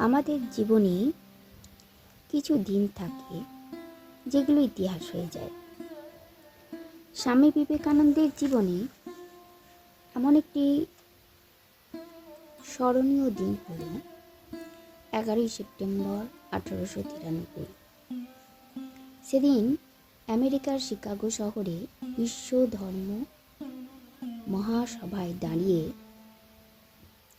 আমাদের জীবনে কিছু দিন থাকে যেগুলো ইতিহাস হয়ে যায়। স্বামী বিবেকানন্দের জীবনে এমন একটি স্মরণীয় দিন হল এগারোই সেপ্টেম্বর আঠারোশো তিরানব্বই। সেদিন আমেরিকার শিকাগো শহরে বিশ্ব ধর্ম মহাসভায় দাঁড়িয়ে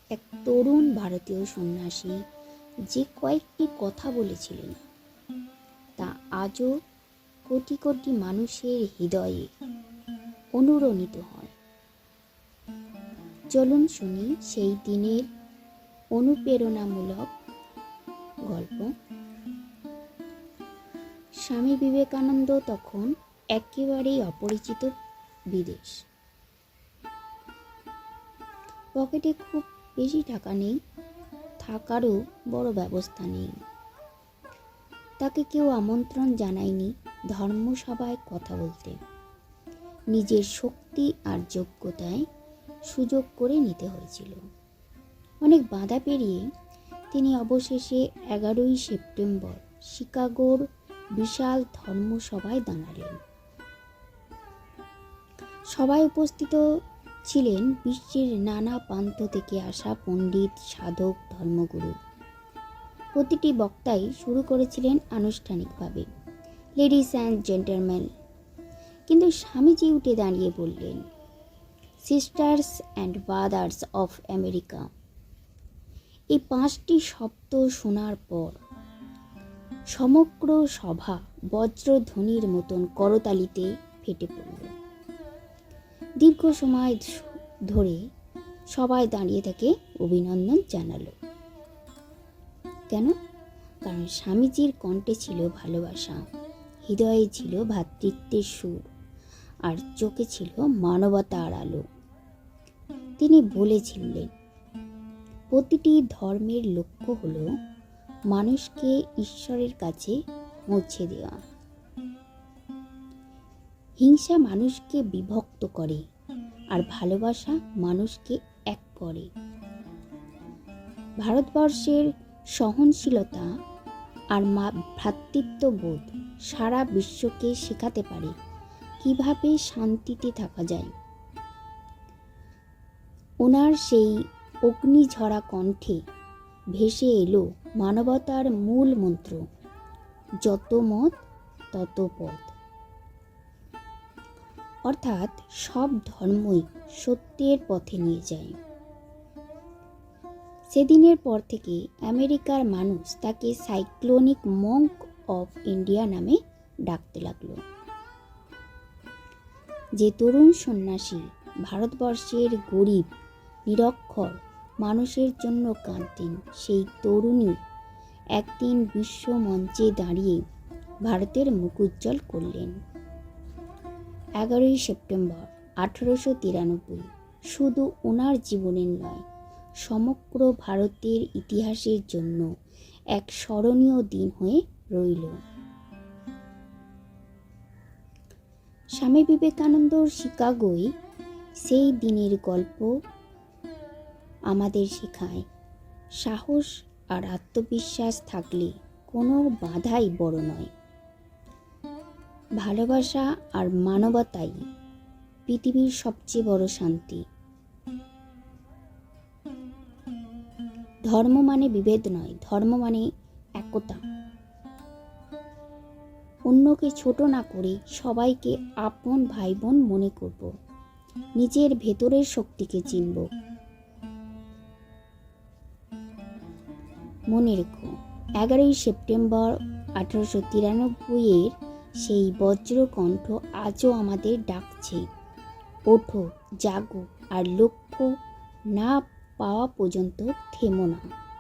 এক তরুণ ভারতীয় সন্ন্যাসী যে কয়েকটি কথা বলেছিলেন, তা আজও কোটি কোটি মানুষের হৃদয়ে অনুরণিত হয়। চলুন শুনি সেই দিনের অনুপ্রেরণামূলক গল্প। স্বামী বিবেকানন্দ তখন একেবারেই অপরিচিত বিদেশ। পকেটে খুব বেশি টাকা নেই থাকারও বড় ব্যবস্থা নেই। তাকে কেউ আমন্ত্রণ জানায়নি ধর্মসভায় কথা বলতে। নিজের শক্তি আর যোগ্যতায় সুযোগ করে নিতে হয়েছিল। অনেক বাধা পেরিয়ে তিনি অবশেষে এগারোই সেপ্টেম্বর শিকাগোর বিশাল ধর্মসভায় দাঁড়ালেন। সবাই উপস্থিত ছিলেন বিশ্বের নানা প্রান্ত থেকে আসা পণ্ডিত, সাধক, ধর্মগুরু। প্রতিটি বক্তাই শুরু করেছিলেন আনুষ্ঠানিকভাবে। লেডিস অ্যান্ড জেন্টলম্যান কিন্তু স্বামীজি উঠে দাঁড়িয়ে বললেন sisters and brothers of America এই পাঁচটি শব্দ শোনার পর সমগ্র সভা বজ্রধ্বনির মতন করতালিতে ফেটে পড়ল। দীর্ঘ সময় ধরে সবাই দাঁড়িয়ে তাকে অভিনন্দন জানালো। কেন? কারণ স্বামীজির কণ্ঠে ছিল ভালোবাসা, হৃদয়ে ছিল ভ্রাতৃত্বের সুর, আর চোখে ছিল মানবতার আলো। তিনি বলেছিলেন, প্রতিটি ধর্মের লক্ষ্য হল মানুষকে ঈশ্বরের কাছে পৌঁছে দেওয়া। হিংসা মানুষকে বিভক্ত করে আর ভালোবাসা মানুষকে এক করে। ভারতবর্ষের সহনশীলতা আর মা, ভ্রাতৃত্ববোধ সারা বিশ্বকে শেখাতে পারে কীভাবে শান্তিতে থাকা যায়। ওনার সেই অগ্নিঝরা কণ্ঠে ভেসে এলো মানবতার মূল মন্ত্র, যত মত তত পথ। অর্থাৎ সব ধর্মই সত্যের পথে নিয়ে যায়। সেদিনের পর থেকে আমেরিকার মানুষ তাকে সাইক্লোনিক মঙ্ক অফ ইন্ডিয়া নামে ডাকতে লাগল। যে তরুণ সন্ন্যাসী ভারতবর্ষের গরিব, নিরক্ষর মানুষের জন্য কাঁদতেন, সেই তরুণী একদিন বিশ্ব মঞ্চে দাঁড়িয়ে ভারতের মুখ উজ্জ্বল করলেন। এগারোই সেপ্টেম্বর আঠেরোশো তিরানব্বই। শুধু ওনার জীবনের নয়, সমগ্র ভারতের ইতিহাসের জন্য এক স্মরণীয় দিন হয়ে রইল। স্বামী বিবেকানন্দর শিকাগোয় সেই দিনের গল্প আমাদের শেখায়, সাহস আর আত্মবিশ্বাস থাকলে কোনো বাধাই বড় নয়। ভালোবাসা আর মানবতাই পৃথিবীর সবচেয়ে বড় শান্তি। ধর্ম মানে বিভেদ নয়, ধর্ম মানে একতা। অন্যকে ছোট না করে সবাইকে আপন ভাই বোন মনে করব, নিজের ভেতরের শক্তিকে চিনব। মনে রেখো, এগারোই সেপ্টেম্বর আঠারোশো তিরানব্বইয়ের সেই বজ্রকণ্ঠ আজও আমাদের ডাকছে। ওঠো জাগো আর লক্ষ্য না পাওয়া পর্যন্ত থেমো না।